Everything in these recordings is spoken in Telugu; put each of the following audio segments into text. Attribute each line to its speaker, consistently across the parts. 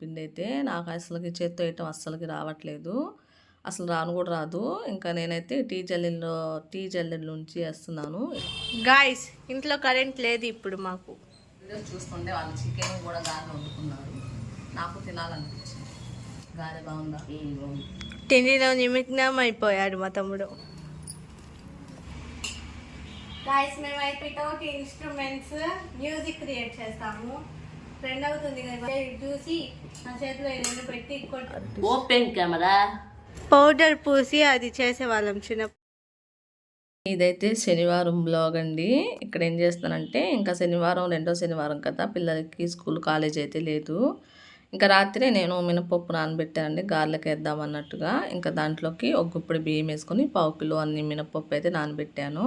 Speaker 1: పిండి అయితే నాకు అసలుకి చేత్తో వేయటం అస్సలకి రావట్లేదు. అసలు రాను కూడా రాదు. ఇంకా నేనైతే టీ జల్లెల్లో టీ జల్లెల నుంచి వేస్తున్నాను.
Speaker 2: గాయస్ ఇంట్లో కరెంట్ లేదు ఇప్పుడు మాకు.
Speaker 1: వీడియోస్ చూస్తుంటే వాళ్ళు చికెన్ కూడా గారెలు వండుకున్నారు. నాకు తినాలనిపించింది. గారె బాగుందా?
Speaker 2: తిండిలో నిమగ్నం అయిపోయాడు మా తమ్ముడు. గాయస్ మేమైతే వితౌట్ ఇన్స్ట్రుమెంట్స్ మ్యూజిక్ క్రియేట్ చేస్తాము. ఫ్రెండ్ అవుతుంది కదా. చూసి నా చేతిలో రెండు పెట్టి
Speaker 3: ఓపెన్ కెమెరా
Speaker 2: పౌడర్ పూసి అది చేసేవాళ్ళం చిన్న
Speaker 1: ఇదైతే శనివారం బ్లాగ్ అండి. ఇక్కడ ఏం చేస్తానంటే ఇంకా శనివారం రెండో శనివారం కదా పిల్లలకి స్కూల్ కాలేజ్ అయితే లేదు. ఇంకా రాత్రి నేను మినపప్పు నానబెట్టానండి గార్లకి వేద్దాం అన్నట్టుగా. ఇంకా దాంట్లోకి ఒక గుప్పిడి బియ్యం వేసుకొని పావు కిలో అన్ని మినపప్పు అయితే నానబెట్టాను.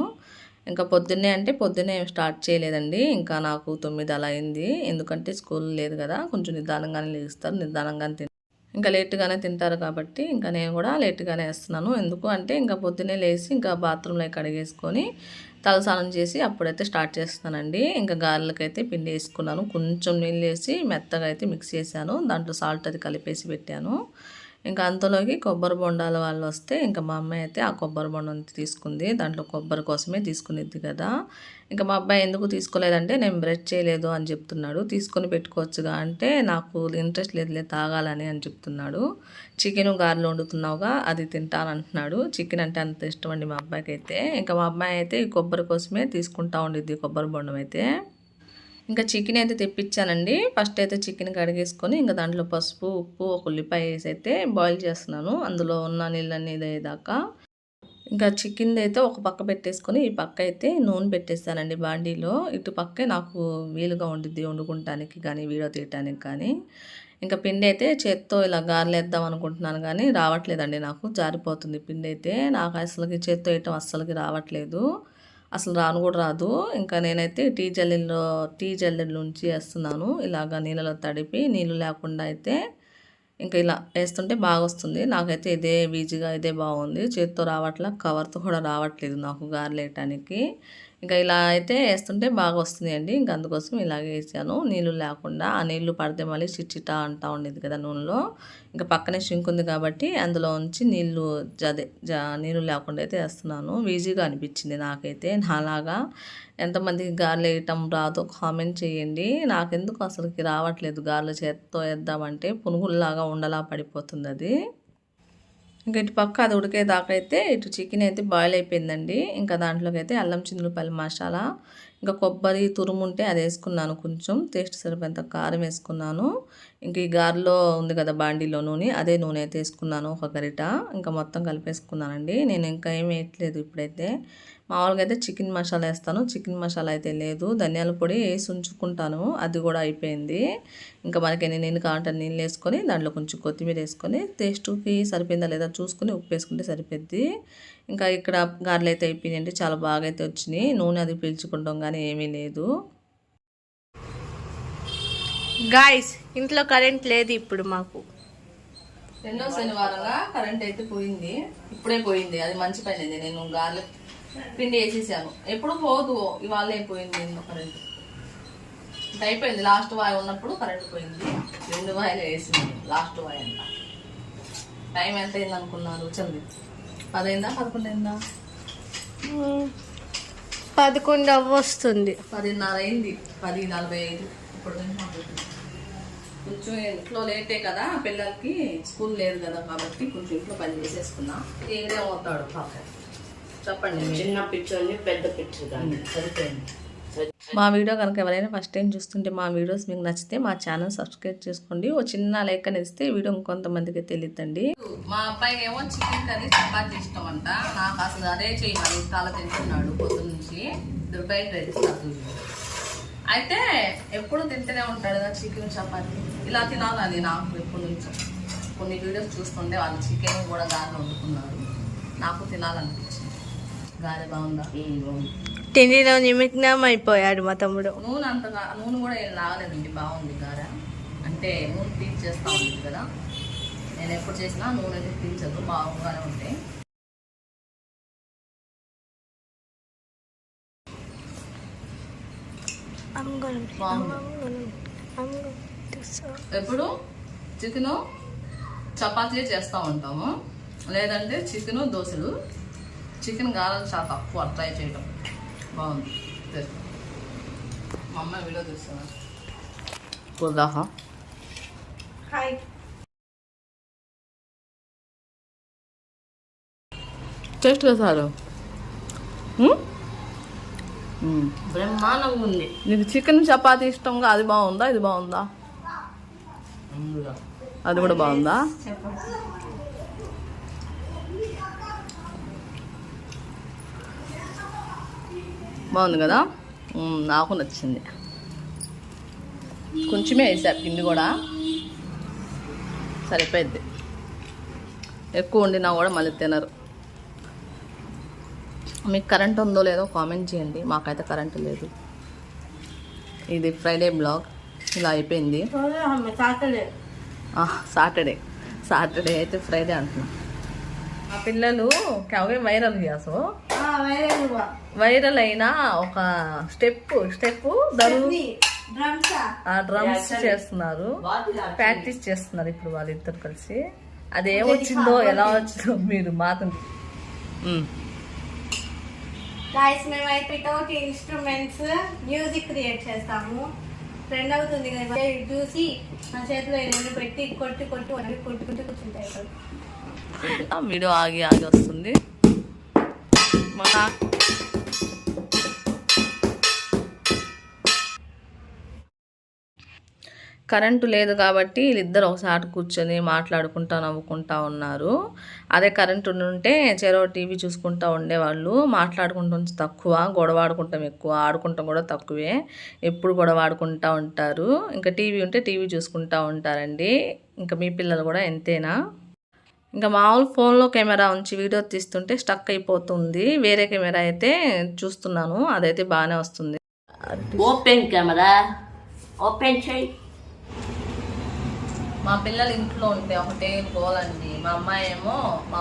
Speaker 1: ఇంకా పొద్దున్నే అంటే పొద్దున్నే స్టార్ట్ చేయలేదండి. ఇంకా నాకు తొమ్మిది అలా అయింది. ఎందుకంటే స్కూల్ లేదు కదా కొంచెం నిదానంగానే లేస్తారు నిదానంగానే తింటారు ఇంకా లేట్గానే తింటారు కాబట్టి ఇంకా నేను కూడా లేట్గానే వేస్తున్నాను. ఎందుకు అంటే ఇంకా పొద్దున్నే లేచి ఇంకా బాత్రూంలో కడిగేసుకొని తలస్నానం చేసి అప్పుడైతే స్టార్ట్ చేస్తానండి ఇంకా గారెలకైతే పిండి వేసుకున్నాను. కొంచెం నీళ్ళు వేసి మెత్తగా అయితే మిక్స్ చేశాను. దాంట్లో సాల్ట్ అది కలిపేసి పెట్టాను. ఇంకా అంతలోకి కొబ్బరి బొండాల వాళ్ళు వస్తే ఇంకా మా అమ్మాయి అయితే ఆ కొబ్బరి బొండం తీసుకుంది. దాంట్లో కొబ్బరి కోసమే తీసుకునిద్ది కదా. ఇంకా మా అబ్బాయి ఎందుకు తీసుకోలేదంటే నేను బ్రష్ చేయలేదు అని చెప్తున్నాడు. తీసుకొని పెట్టుకోవచ్చుగా అంటే నాకు ఇంట్రెస్ట్ లేదులే తాగాలని అని చెప్తున్నాడు. చికెన్ గారెలు వండుతున్నావుగా అది తింటానంటున్నాడు. చికెన్ అంటే అంత ఇష్టం అండి మా అబ్బాయికి అయితే ఇంకా మా అబ్బాయి అయితే ఈ కొబ్బరి కోసమే తీసుకుంటా ఉండిద్ది కొబ్బరి బొండం అయితే. ఇంకా చికెన్ అయితే తెప్పించానండి. ఫస్ట్ అయితే చికెన్ కడిగేసుకొని ఇంకా దాంట్లో పసుపు ఉప్పు ఒక ఉల్లిపాయ వేసి అయితే బాయిల్ చేస్తున్నాను. అందులో ఉన్న నీళ్ళన్నీ ఇదేదాకా ఇంకా చికెన్ అయితే ఒక పక్క పెట్టేసుకొని ఈ పక్క అయితే నూనె పెట్టేస్తానండి బాండీలో. ఇటు పక్కే నాకు వీలుగా ఉండిద్ది వండుకుంటానికి కానీ వీడియో తీయటానికి కానీ. ఇంకా పిండి అయితే చేత్తో ఇలా గారలేద్దాం అనుకుంటున్నాను కానీ రావట్లేదండి నాకు. జారిపోతుంది పిండి అయితే. నాకు అసలుకి చేత్తో వేయటం అస్సలకి రావట్లేదు. అసలు రాను కూడా రాదు. ఇంకా నేనైతే టీ జల్లెల్లో టీ జల్లీల నుంచి వేస్తున్నాను. ఇలాగ నీళ్ళలో తడిపి నీళ్ళు లేకుండా అయితే ఇంకా ఇలా వేస్తుంటే బాగా వస్తుంది నాకైతే ఇదే ఈజీగా ఇదే బాగుంది. చేతితో రావట్లా కవర్తో కూడా రావట్లేదు నాకు గారెలు వేయటానికి ఇంకా ఇలా అయితే వేస్తుంటే బాగా వస్తుంది అండి ఇంకా అందుకోసం ఇలాగే వేసాను. నీళ్ళు లేకుండా ఆ నీళ్ళు పడితే మళ్ళీ చిట్చిట అంటూ ఉండేది కదా నూనెలో. ఇంకా పక్కనే షింక్ ఉంది కాబట్టి అందులో ఉంచి నీళ్ళు జదే జా నీళ్ళు లేకుండా అయితే వేస్తున్నాను. ఈజీగా అనిపించింది నాకైతే. నాలాగా ఎంతమందికి గారెలు వేయటం రాదో. కామెంట్ చేయండి. నాకెందుకు అసలుకి రావట్లేదు గారెలు. చేత్తో వేద్దామంటే పునుగుల్లాగా ఉండలా పడిపోతుంది అది. ఇంకా ఇటు పక్క అది ఉడికేదాకా అయితే ఇటు చికెన్ అయితే బాయిల్ అయిపోయిందండి. ఇంకా దాంట్లోకి అయితే అల్లం చిందులపల్లి మసాలా ఇంకా కొబ్బరి తురుముంటే అది వేసుకున్నాను కొంచెం. టేస్ట్ సరిపోయేంత కారం వేసుకున్నాను. ఇంక ఈ గారెలో ఉంది కదా బాండీలో నూనె అదే నూనె అయితే వేసుకున్నాను ఒక గరిట. ఇంకా మొత్తం కలిపేసుకున్నానండి. నేను ఇంకా ఏం వేయట్లేదు ఇప్పుడైతే. మామూలుగా అయితే చికెన్ మసాలా వేస్తాను. చికెన్ మసాలా అయితే లేదు. ధనియాల పొడి వేసి ఉంచుకుంటాను. అది కూడా అయిపోయింది. ఇంకా మనకి ఎన్ని నీళ్ళు కావాలంటే నీళ్ళు వేసుకొని దాంట్లో కొంచెం కొత్తిమీర వేసుకొని టేస్ట్కి సరిపోయిందా లేదా చూసుకొని ఉప్పు వేసుకుంటే సరిపోద్ది. ఇంకా ఇక్కడ గారెలు అయితే అయిపోయినాయండి. చాలా బాగా అయితే వచ్చినాయి. నూనె అది పీల్చుకుంటాం కానీ ఏమీ లేదు.
Speaker 2: గాయస్ ఇంట్లో కరెంట్ లేదు ఇప్పుడు మాకు.
Speaker 1: రెండో శనివారంగా కరెంట్ అయితే పోయింది. ఇప్పుడే పోయింది. అది మంచి పని నేను గార్లు పిండి వేసేసాను. ఎప్పుడు పోదు. ఇవాళ పోయింది? ఎందుకు కరెంట్. ఇంకా అయిపోయింది. లాస్ట్ వాయి ఉన్నప్పుడు కరెంట్ పోయింది. రెండు వాయిలు వేసింది. లాస్ట్ వాయి అంట. టైం ఎంత అయింది అనుకున్నారు? చంది పదైందా? పదకొండు అయిందా
Speaker 2: పదకొండు అవ్వ వస్తుంది
Speaker 1: పదిన్నర అయింది. పది నలభై ఐదు. ఇప్పుడు కొంచెం ఇంట్లో లేటే కదా పిల్లలకి స్కూల్ లేదు కదా కాబట్టి కొంచెం ఇంట్లో పని చేసేసుకున్నా. ఏదే అవుతాడు పాపం. చెప్పండి.
Speaker 3: చిన్న పిక్చర్ని పెద్ద పిక్చర్ కానీ సరిపోయింది.
Speaker 1: మా వీడియో కనుక ఎవరైనా ఫస్ట్ టైం చూస్తుంటే మా వీడియోస్ మీకు నచ్చితే మా ఛానల్ సబ్స్క్రైబ్ చేసుకోండి. ఓ చిన్న లైక్ అని ఇస్తే వీడియో ఇంకొంతమందికి తెలియదండి. మా అబ్బాయి ఏమో చికెన్ కర్రీ చపాతీ ఇష్టం అంట. నాకు అసలు అదే చేయమని చాలా తింటున్నాడు పొద్దు నుంచి. దుబాయ్ రైస్ అయితే ఎప్పుడు తింటూనే ఉంటాడు కదా చికెన్ చపాతీ. ఇలా తినాలని నాకు ఎప్పటి నుంచో. కొన్ని వీడియోస్ చూస్తుంటే వాళ్ళు చికెన్ కూడా గారెలు వండుకున్నారు. నాకు తినాలనిపించింది. గారె బాగుందా?
Speaker 2: తిండిలో నిమగ్నం అయిపోయాడు మా తమ్ముడు.
Speaker 1: నూనె అంతగా నూనె కూడా ఏం రాలేదండి బాగుంది గార. అంటే నూనె పీల్చేస్తా ఉంది కదా. నేను ఎప్పుడు చేసినా నూనె అయితే పీల్చదు బాగుగానే ఉంటాయి బాగుంది. ఎప్పుడు? చికెను చపాతీ చేస్తూ ఉంటాము. లేదంటే చికెను దోశలు. చికెన్ గారెలు చాలా తక్కువ ట్రై చేయడం బాగుంది. మా అమ్మ వీడియో కూరదాహా
Speaker 2: హాయ్
Speaker 1: టేస్ట్ కదా సారు ఉమ్? ఉమ్.
Speaker 3: బ్రహ్మాండంగా ఉంది.
Speaker 1: నీకు చికెన్ చపాతీ ఇష్టంగా అది బాగుందా? ఇది బాగుందా? అది కూడా బాగుందా? బాగుంది కదా? నాకు నచ్చింది. కొంచెమే వేసా పిండి కూడా. సరిపోయింది. ఎక్కువ వండినా కూడా మళ్ళీ తినరు. మీకు కరెంట్ ఉందో లేదో కామెంట్ చేయండి. మాకైతే కరెంట్ లేదు. ఇది ఫ్రైడే బ్లాగ్. ఇలా అయిపోయింది.
Speaker 2: సాటర్డే.
Speaker 1: సాటర్డే. సాటర్డే అయితే ఫ్రైడే అంటున్నాం. మా పిల్లలు క్యావే వైరల్ సో
Speaker 2: వేరే
Speaker 1: వైరల్ అయిన ఒక స్టెప్ స్టెప్ దరు
Speaker 2: డ్రమ్సా.
Speaker 1: ఆ డ్రమ్స్ చేస్తున్నారు. ప్రాక్టీస్ చేస్తున్నారు ఇప్పుడు వాళ్ళిద్దరు కలిసి. అది ఏం వచ్చిందో ఎలా వచ్చిందో మీరు మాత్రం.
Speaker 2: గాయస్ మేమైతే ఇన్స్ట్రుమెంట్స్ మ్యూజిక్ క్రియేట్ చేస్తాము. ట్రెండ్ అవుతుంది కదా చూసి నా చేతిలో రెండు పెట్టి కొట్టి కొట్టి కొట్టుకుంటూ కూర్చుంటాయి.
Speaker 1: వీడియో ఆగి ఆగి వస్తుంది. కరెంటు లేదు కాబట్టి వీళ్ళిద్దరు ఒకసారి కూర్చొని మాట్లాడుకుంటా నవ్వుకుంటా ఉన్నారు. అదే కరెంటు ఉంటే చెరో టీవీ చూసుకుంటా ఉండేవాళ్ళు. మాట్లాడుకుంటాం తక్కువ గొడవ ఆడుకుంటాం ఎక్కువ ఆడుకుంటాం కూడా తక్కువే. ఎప్పుడు గొడవ ఆడుకుంటా ఉంటారు. ఇంకా టీవీ ఉంటే టీవీ చూసుకుంటా ఉంటారండి. ఇంకా మీ పిల్లలు కూడా ఎంతేనా? ఇంకా మామూలు ఫోన్లో కెమెరా ఉంచి వీడియో తీస్తుంటే స్టక్ అయిపోతుంది. వేరే కెమెరా అయితే చూస్తున్నాను. అదైతే బాగానే వస్తుంది.
Speaker 3: Open camera. ఓపెన్ చేయి
Speaker 1: మా పిల్లలు ఇంట్లో ఉంటే ఒకటే గోలండి. మా అమ్మాయి ఏమో మా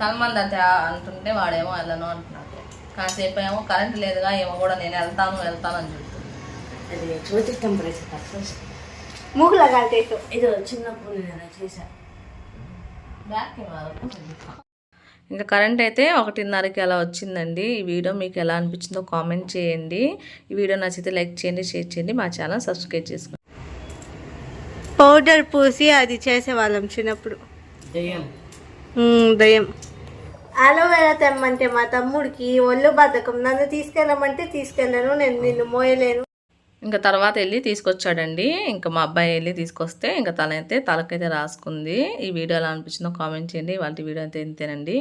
Speaker 1: కలమంది అంటే అంటుంటే వాడేమో వెళ్ళను అంటున్నాడు. కాసేపు ఏమో కరెంట్ లేదుగా ఏమో కూడా నేను వెళ్తాను వెళ్తాను అని చెప్తుంది.
Speaker 2: మూగుల
Speaker 3: చిన్నప్పుడు నేను చేశాను
Speaker 1: ఇంకా కరెంట్ అయితే ఒకటిన్నరకి అలా వచ్చిందండి. ఈ వీడియో మీకు ఎలా అనిపించిందో కామెంట్ చేయండి. ఈ వీడియో నచ్చితే లైక్ చేయండి షేర్ చేయండి. మా ఛానల్ సబ్స్క్రైబ్ చేసుకోండి.
Speaker 2: పౌడర్ పూసి అది చేసేవాళ్ళం చిన్నప్పుడు. దయ్యం. అలోవెరా తెమ్మంటే మా తమ్ముడికి ఒళ్ళు బద్ధకం. నన్ను తీసుకెళ్ళమంటే తీసుకెళ్ళను నేను నిన్ను మోయలేను.
Speaker 1: ఇంకా తర్వాత వెళ్ళి తీసుకొచ్చాడండి. ఇంకా మా అబ్బాయి వెళ్ళి తీసుకొస్తే ఇంకా తనైతే తలకైతే రాసుకుంది. ఈ వీడియో ఎలా అనిపించిందో కామెంట్ చేయండి. వాళ్ళ వీడియో అయితే ఇంతేనండి.